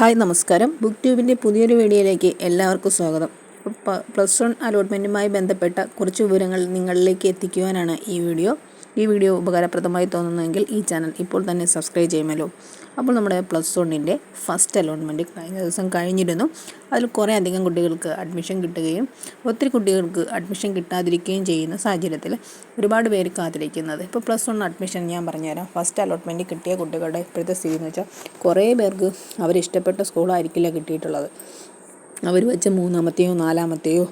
Hi നമസ്കാരം. Book ട്യൂബിന്റെ പുതിയൊരു വീഡിയോയിലേക്ക് എല്ലാവർക്കും സ്വാഗതം. പ്ലസ് വൺ അലോട്ട്മെന്റുമായി ബന്ധപ്പെട്ട കുറച്ച് വിവരങ്ങൾ നിങ്ങളിലേക്ക് എത്തിക്കുവാനാണ് ഈ വീഡിയോ. ഈ വീഡിയോ ഉപകാരപ്രദമായി തോന്നുന്നതെങ്കിൽ ഈ ചാനൽ ഇപ്പോൾ തന്നെ സബ്സ്ക്രൈബ് ചെയ്യുമല്ലോ. അപ്പോൾ നമ്മുടെ പ്ലസ് വണ്ണിന്റെ ഫസ്റ്റ് അലോട്ട്മെന്റ് കഴിഞ്ഞ ദിവസം കഴിഞ്ഞിരുന്നു. അതിൽ കുറേ അധികം കുട്ടികൾക്ക് അഡ്മിഷൻ കിട്ടുകയും ഒത്തിരി കുട്ടികൾക്ക് അഡ്മിഷൻ കിട്ടാതിരിക്കുകയും ചെയ്യുന്ന സാഹചര്യത്തിൽ ഒരുപാട് പേര് കാത്തിരിക്കുന്നത്. ഇപ്പോൾ പ്ലസ് വൺ അഡ്മിഷൻ ഞാൻ പറഞ്ഞുതരാം. ഫസ്റ്റ് അലോട്ട്മെന്റ് കിട്ടിയ കുട്ടികളുടെ ഇപ്പോഴത്തെ സ്ഥിതി എന്ന് വെച്ചാൽ കുറേ പേർക്ക് അവരിഷ്ടപ്പെട്ട സ്കൂളായിരിക്കില്ല കിട്ടിയിട്ടുള്ളത്. അവർ വെച്ച മൂന്നാമത്തെയോ നാലാമത്തെയോ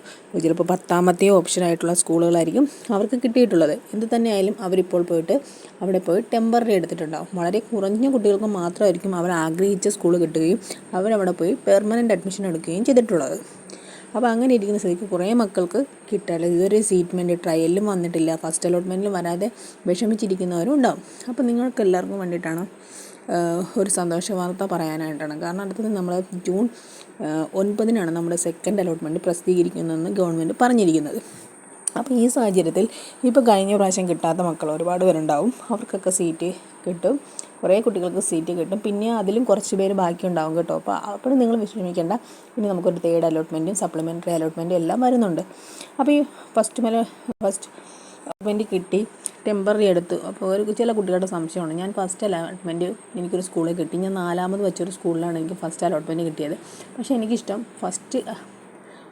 ചിലപ്പോൾ പത്താമത്തെയോ ഓപ്ഷനായിട്ടുള്ള സ്കൂളുകളായിരിക്കും അവർക്ക് കിട്ടിയിട്ടുള്ളത്. എന്ത് തന്നെയായാലും അവരിപ്പോൾ പോയിട്ട് അവിടെ പോയി ടെമ്പററി എടുത്തിട്ടുണ്ടാവും. വളരെ കുറഞ്ഞ കുട്ടികൾക്ക് മാത്രമായിരിക്കും അവർ ആഗ്രഹിച്ച സ്കൂൾ കിട്ടുകയും അവരവിടെ പോയി പെർമനന്റ് അഡ്മിഷൻ എടുക്കുകയും ചെയ്തിട്ടുള്ളത്. അപ്പോൾ അങ്ങനെ ഇരിക്കുന്ന സ്ഥിതിക്ക് കുറേ മക്കൾക്ക് കിട്ടാല്ല ഇതുവരെ സീറ്റ്മെന്റ് ട്രയലിലും വന്നിട്ടില്ല. ഫസ്റ്റ് അലോട്ട്മെന്റിലും വരാതെ വിഷമിച്ചിരിക്കുന്നവരും ഉണ്ടാവും. അപ്പോൾ നിങ്ങൾക്ക് എല്ലാവർക്കും വേണ്ടിയിട്ടാണ് ഒരു സന്തോഷ വാർത്ത പറയാനായിട്ടാണ്. കാരണം അടുത്തത് നമ്മൾ ജൂൺ ഒൻപതിനാണ് നമ്മുടെ സെക്കൻഡ് അലോട്ട്മെന്റ് പ്രസിദ്ധീകരിക്കുന്നതെന്ന് ഗവൺമെന്റ് പറഞ്ഞിരിക്കുന്നത്. അപ്പോൾ ഈ സാഹചര്യത്തിൽ ഇപ്പോൾ കഴിഞ്ഞ പ്രാവശ്യം കിട്ടാത്ത മക്കൾ ഒരുപാട് പേരുണ്ടാവും. അവർക്കൊക്കെ സീറ്റ് കിട്ടും. കുറേ കുട്ടികൾക്ക് സീറ്റ് കിട്ടും. പിന്നെ അതിലും കുറച്ച് പേര് ബാക്കിയുണ്ടാവും കേട്ടോ. അപ്പോൾ അപ്പോൾ നിങ്ങൾ വിഷമിക്കേണ്ട. പിന്നെ നമുക്കൊരു തേർഡ് അലോട്ട്മെന്റും സപ്ലിമെന്ററി അലോട്ട്മെന്റും എല്ലാം വരുന്നുണ്ട്. അപ്പോൾ ഈ ഫസ്റ്റ് മേലെ ഫസ്റ്റ് അലോട്ട്മെന്റ് കിട്ടി ടെമ്പററി എടുത്തു. അപ്പോൾ ഒരു ചില കുട്ടികളുടെ സംശയമാണ്. ഞാൻ ഫസ്റ്റ് അലോട്ട്മെന്റ് എനിക്കൊരു സ്കൂളിൽ കിട്ടി. ഞാൻ നാലാമത് വെച്ചൊരു സ്കൂളിലാണ് എനിക്ക് ഫസ്റ്റ് അലോട്ട്മെന്റ് കിട്ടിയത്. പക്ഷേ എനിക്കിഷ്ടം ഫസ്റ്റ്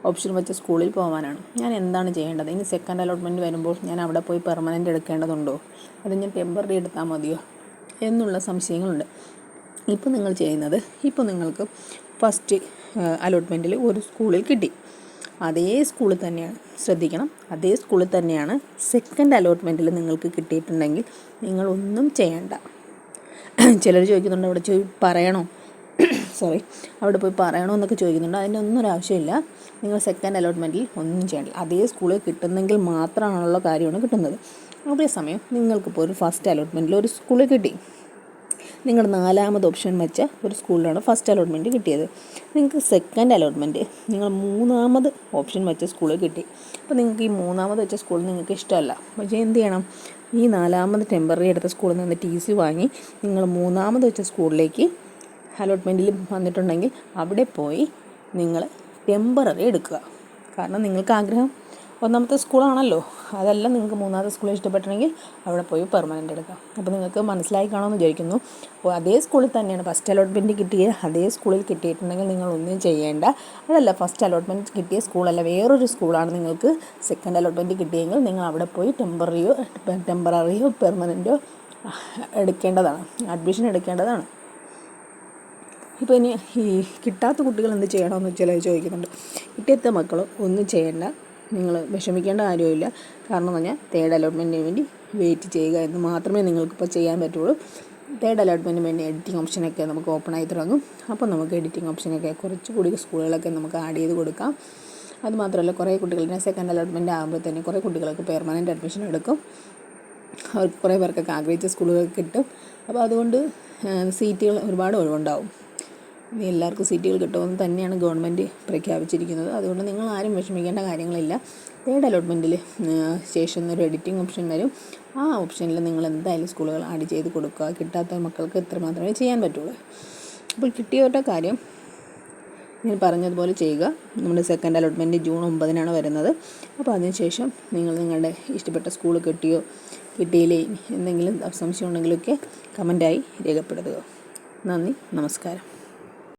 ഓപ്ഷൻ വെച്ച സ്കൂളിൽ പോകാനാണ് ഞാൻ എന്താണ് ചെയ്യേണ്ടത്? ഇനി സെക്കൻഡ് അലോട്ട്മെന്റ് വരുമ്പോൾ ഞാൻ അവിടെ പോയി പെർമനന്റ് എടുക്കേണ്ടതുണ്ടോ? അത് ഞാൻ ടെമ്പററി എടുത്താൽ മതിയോ? എന്നുള്ള സംശയങ്ങളുണ്ട്. ഇപ്പോൾ നിങ്ങൾ ചെയ്യുന്നത് ഇപ്പോൾ നിങ്ങൾക്ക് ഫസ്റ്റ് അലോട്ട്മെന്റിൽ ഒരു സ്കൂളിൽ കിട്ടി. അതേ സ്കൂളിൽ തന്നെയാണ്. ശ്രദ്ധിക്കണം. അതേ സ്കൂളിൽ തന്നെയാണ് സെക്കൻഡ് അലോട്ട്മെന്റിൽ നിങ്ങൾക്ക് കിട്ടിയിട്ടുണ്ടെങ്കിൽ നിങ്ങളൊന്നും ചെയ്യണ്ട. ചിലർ ചോദിക്കുന്നുണ്ട് അവിടെ ചോദി പറയണോ? സോറി അവിടെ പോയി പറയണോ എന്നൊക്കെ ചോദിക്കുന്നുണ്ട്. അതിന്റെ ഒന്നും ഒരു ആവശ്യമില്ല. നിങ്ങൾ സെക്കൻഡ് അലോട്ട്മെന്റിൽ ഒന്നും ചെയ്യണ്ട. അതേ സ്കൂളിൽ കിട്ടുന്നെങ്കിൽ മാത്രമാണുള്ള കാര്യമാണ് കിട്ടുന്നത്. അതേസമയം നിങ്ങൾക്കിപ്പോൾ ഒരു ഫസ്റ്റ് അലോട്ട്മെന്റിൽ ഒരു സ്കൂളിൽ കിട്ടി. നിങ്ങൾ നാലാമത് ഓപ്ഷൻ വെച്ച ഒരു സ്കൂളിലാണ് ഫസ്റ്റ് അലോട്ട്മെന്റ് കിട്ടിയത്. നിങ്ങൾക്ക് സെക്കൻഡ് അലോട്ട്മെന്റ് നിങ്ങൾ മൂന്നാമത് ഓപ്ഷൻ വെച്ച സ്കൂളിൽ കിട്ടി. അപ്പോൾ നിങ്ങൾക്ക് ഈ മൂന്നാമത് വെച്ച സ്കൂൾ നിങ്ങൾക്ക് ഇഷ്ടമല്ല. പക്ഷേ എന്ത് ചെയ്യണം? ഈ നാലാമത് ടെമ്പററി എടുത്ത സ്കൂളിൽ നിന്ന് ടി സി വാങ്ങി നിങ്ങൾ മൂന്നാമത് വെച്ച സ്കൂളിലേക്ക് അലോട്ട്മെന്റിൽ വന്നിട്ടുണ്ടെങ്കിൽ അവിടെ പോയി നിങ്ങൾ ടെമ്പററി എടുക്കുക. കാരണം നിങ്ങൾക്ക് ആഗ്രഹം ഒന്നാമത്തെ സ്കൂളാണല്ലോ. അതെല്ലാം നിങ്ങൾക്ക് മൂന്നാമത്തെ സ്കൂളിൽ ഇഷ്ടപ്പെട്ടിട്ടുണ്ടെങ്കിൽ അവിടെ പോയി പെർമനന്റ് എടുക്കാം. അപ്പോൾ നിങ്ങൾക്ക് മനസ്സിലായി കാണുമെന്ന് വിചാരിക്കുന്നു. അപ്പോൾ അതേ സ്കൂളിൽ തന്നെയാണ് ഫസ്റ്റ് അലോട്ട്മെന്റ് കിട്ടിയ അതേ സ്കൂളിൽ കിട്ടിയിട്ടുണ്ടെങ്കിൽ നിങ്ങൾ ഒന്നും ചെയ്യേണ്ട. അതല്ല ഫസ്റ്റ് അലോട്ട്മെന്റ് കിട്ടിയ സ്കൂളല്ല വേറൊരു സ്കൂളാണ് നിങ്ങൾക്ക് സെക്കൻഡ് അലോട്ട്മെന്റ് കിട്ടിയെങ്കിൽ നിങ്ങൾ അവിടെ പോയി ടെമ്പററിയോ ടെമ്പററിയോ പെർമനന്റോ എടുക്കേണ്ടതാണ്. അഡ്മിഷൻ എടുക്കേണ്ടതാണ്. ഇപ്പോൾ ഇനി ഈ കിട്ടാത്ത കുട്ടികൾ എന്ത് ചെയ്യണമെന്ന് ചിലർ ചോദിക്കുന്നുണ്ട്. കിട്ടിയത്തെ മക്കൾ ഒന്നും ചെയ്യേണ്ട. നിങ്ങൾ വിഷമിക്കേണ്ട കാര്യമില്ല. കാരണം പറഞ്ഞാൽ തേർഡ് അലോട്ട്മെന്റിന് വേണ്ടി വെയിറ്റ് ചെയ്യുക എന്ന് മാത്രമേ നിങ്ങൾക്കിപ്പോൾ ചെയ്യാൻ പറ്റുള്ളൂ. തേർഡ് അലോട്ട്മെന്റിന് വേണ്ടി എഡിറ്റിംഗ് ഓപ്ഷനൊക്കെ നമുക്ക് ഓപ്പൺ ആയി തുടങ്ങും. അപ്പോൾ നമുക്ക് എഡിറ്റിംഗ് ഓപ്ഷനൊക്കെ കുറച്ചുകൂടി സ്കൂളുകളൊക്കെ നമുക്ക് ആഡ് ചെയ്ത് കൊടുക്കാം. അതുമാത്രമല്ല കുറേ കുട്ടികളുടെ സെക്കൻഡ് അലോട്ട്മെന്റ് ആകുമ്പോൾ തന്നെ കുറേ കുട്ടികൾക്ക് പെർമനന്റ് അഡ്മിഷൻ എടുക്കും. അവർക്ക് കുറേ പേർക്കൊക്കെ ആഗ്രഹിച്ച സ്കൂളുകൾ കിട്ടും. അപ്പോൾ അതുകൊണ്ട് സീറ്റുകൾ ഒരുപാട് ഒഴിവുണ്ടാവും. എല്ലാവർക്കും സീറ്റുകൾ കിട്ടുമെന്ന് തന്നെയാണ് ഗവൺമെന്റ് പ്രഖ്യാപിച്ചിരിക്കുന്നത്. അതുകൊണ്ട് നിങ്ങൾ ആരും വിഷമിക്കേണ്ട കാര്യങ്ങളില്ല. തേർഡ് അലോട്ട്മെന്റിൽ ശേഷം ഒരു എഡിറ്റിംഗ് ഓപ്ഷൻ വരും. ആ ഓപ്ഷനിൽ നിങ്ങൾ എന്തായാലും സ്കൂളുകൾ ആഡ് ചെയ്ത് കൊടുക്കുക. കിട്ടാത്ത മക്കൾക്ക് ഇത്ര മാത്രമേ ചെയ്യാൻ പറ്റുള്ളൂ. അപ്പോൾ കിട്ടിയവരുടെ കാര്യം ഞാൻ പറഞ്ഞതുപോലെ ചെയ്യുക. നമ്മുടെ സെക്കൻഡ് അലോട്ട്മെന്റ് ജൂൺ ഒമ്പതിനാണ് വരുന്നത്. അപ്പോൾ അതിനുശേഷം നിങ്ങൾ നിങ്ങളുടെ ഇഷ്ടപ്പെട്ട സ്കൂൾ കിട്ടിയോ കിട്ടിയില്ലേ എന്തെങ്കിലും സംശയം ഉണ്ടെങ്കിലൊക്കെ കമന്റായി രേഖപ്പെടുത്തുക. നന്ദി നമസ്കാരം.